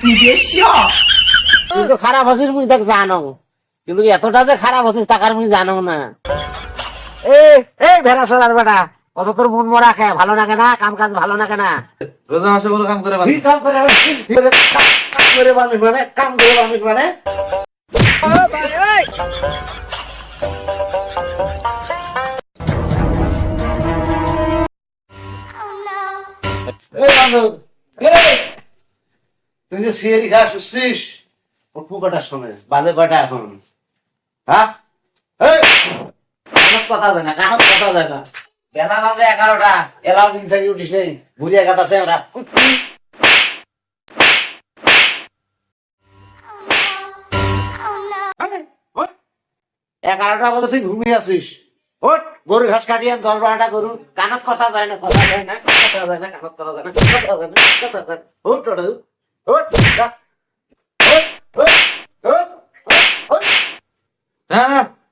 你别笑。 কিন্তু খারাপ আছিস মুই দেখ জানো কিন্তু এতটা যে খারাপ আছিস তাকার মুই জানো না এ এই ভেড়া সরার বেটা কত তোর মন মরা খায় ভালো লাগে না কাম কাজ ভালো লাগে না রোজা মাসে কোনো কাম করে কি কাম করে কি করে কাম কাম করে মানুষ মানে কাম করে মানুষ মানে এই বান্ধব এই তুই যে সিয়ারি খা শুচ্ছিস অপু কটার সময় বাজে কটা এখন? হ্যাঁ কথা যায় না কানত কথা যায় না। বেলা বাজে এগারোটা, এলাও দিন থেকে উঠিস নেই এগারোটা বাজে তুই ঘুমিয়ে আছিস। ওট গরু ঘাস কাটিয়ে দশ বারোটা গরু। কানত কথা যায় না, কথা যায় না, কথা যায় না কানত কথা যায় না, কথা যায় না, কথা যায় না ওট ওট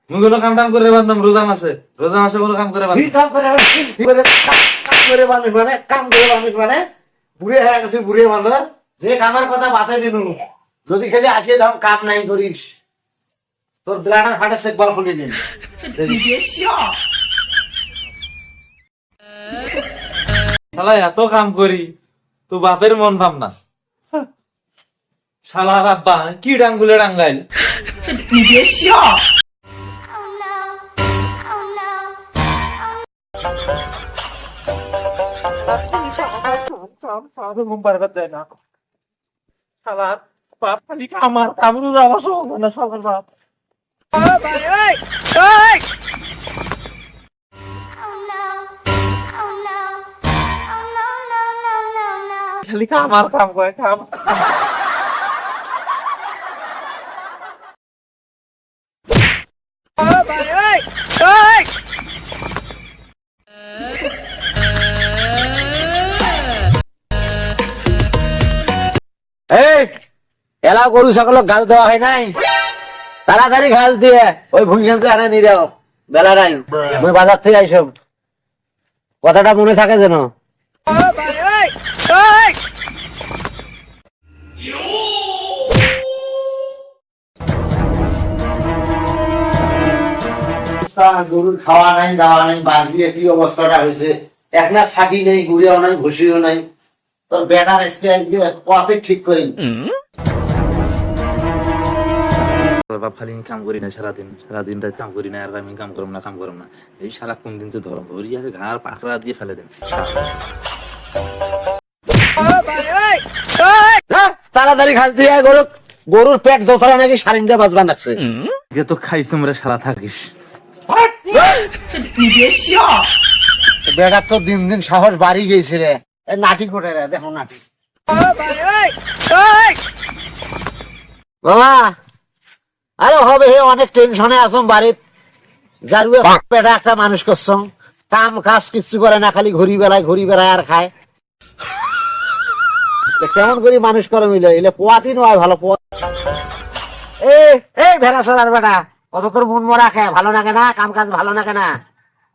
কোনো কাম টাম করে বান্ধব রোজা মাসে রোজা মাসে কোনো কাম করে বান্ধব কাম করে কাম করে মানে কাম করে মানে বুড়ে হয়ে গেছে বুড়ে বান্ধব যে কথা বাতাই দিন যদি খালি আসিয়ে দাম কাম নাই করিস তোর ব্লাডার ফাটে সে বল খুলে দিন শালা, এত কাম করি, তো বাপের মন ভাবনা। শালা রাব্বা কি ডাঙ্গুলে ডাঙ্গাইল? ঘুম পারে যায় না শালা বাপ খালি আমার আমি তো যাওয়া সব না সকাল বাপ। খালি আমার কাম করে কাম। এলা গরু সকলক গাল দেওয়া হয় নাই? তাড়াতাড়ি ঘাল দিয়ে ওই ভূমিকান্ত আনে নিয়ে বেলা নাই। আমি বাজার থেকে আইসব কথাটা মনে থাকে যেন। গরুর খাওয়া নাই দাওয়া নাই বাদ দিয়ে কি অবস্থাটা হয়েছে এক না ছাটি নেই গুড়িও নাই ঘুষিও নাই। তোর ব্যাটার আজকে আজকে পথে ঠিক করি বাপ খালি কাম করি না সারাদিন। সারাদিন রাত কাম করি না আর আমি কাম করব না কাম করব না। এই সারা কোন দিন যে ধরম? ধরি আর ঘাড় পাকড়া দিয়ে ফেলে দেন। হ্যাঁ, তাড়াতাড়ি খাস দিয়ে গরু। গরুর পেট দোকানে নাকি সারিন্দা বাজবান আছে যে তো খাইছ তোমরা সারা থাকিস। বেটার তো দিন দিন সাহস বাড়ি গেছে রে। নাটি করে রে? দেখো নাটি বাবা আরে হবে হে অনেক টেনশনে আসম বাড়িত জারুয়ে পেটা একটা মানুষ করছম কাম কাজ কিছু করে না খালি ঘুরি বেড়ায় ঘুরি বেড়ায় আর খায়। কেমন করি মানুষ করে মিলে? এলে পোয়াতি নয় ভালো পোয়া এ এই ভেড়া সরার বেটা কত তোর মন মরা খায় ভালো লাগে না? কাম কাজ ভালো লাগে না?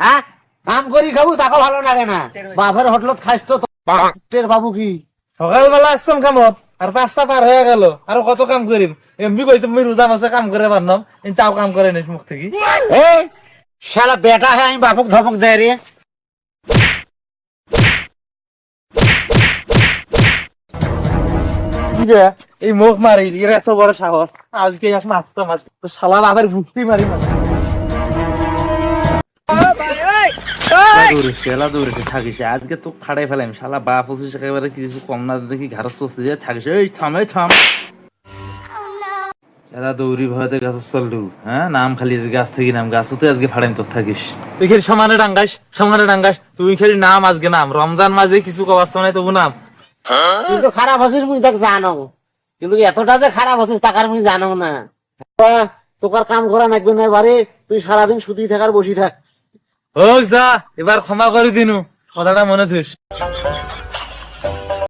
হ্যাঁ কাম করি খাব তাকে ভালো লাগে না। বাপের হোটেলত খাইস তো বাবু কি? সকালবেলা আসছাম কামত আর পাঁচটা পার হয়ে গেল আর কত কাম করিম এমনি কইছে মুই রোজা মাসে কাম করে পারলাম তাও কাম করে নিস মুখ থেকে এ শালা বেটা হ্যাঁ আমি বাপক ধমক দেয় রে এই মুখ মারি এর এত বড় সাহস। আজকে আস মাছটা মাছ তো শালা বাপের ভুক্তি মারি মাছ। থাকিস আজকে তো ফাড়াই ফেলাম শালা বাপ একেবারে কিছু কম না দেখি ঘাড় দিয়ে থাকিস এই থাম থাম। এরা দৌড়ি ভয়তে গাছ চললু হ্যাঁ? নাম খালি গাছ থেকে নাম গাছতে আজকে ফাড়াইম তো থাকিস। তুই খালি সমানে ডাঙ্গাইস সমানে ডাঙ্গাইস তুই খালি নাম আজকে নাম। রমজান মাঝে কিছু কবার সময় তবু নাম। কিন্তু খারাপ আছিস মুই দেখ জানো কিন্তু এতটা যে খারাপ আছিস তাকার মুই জানো না। তোকার কাম করা নাকবে না বারে তুই সারাদিন সুতি থাকার বসি থাক। হোক যা এবার ক্ষমা করে দিনু কথাটা মনে থুস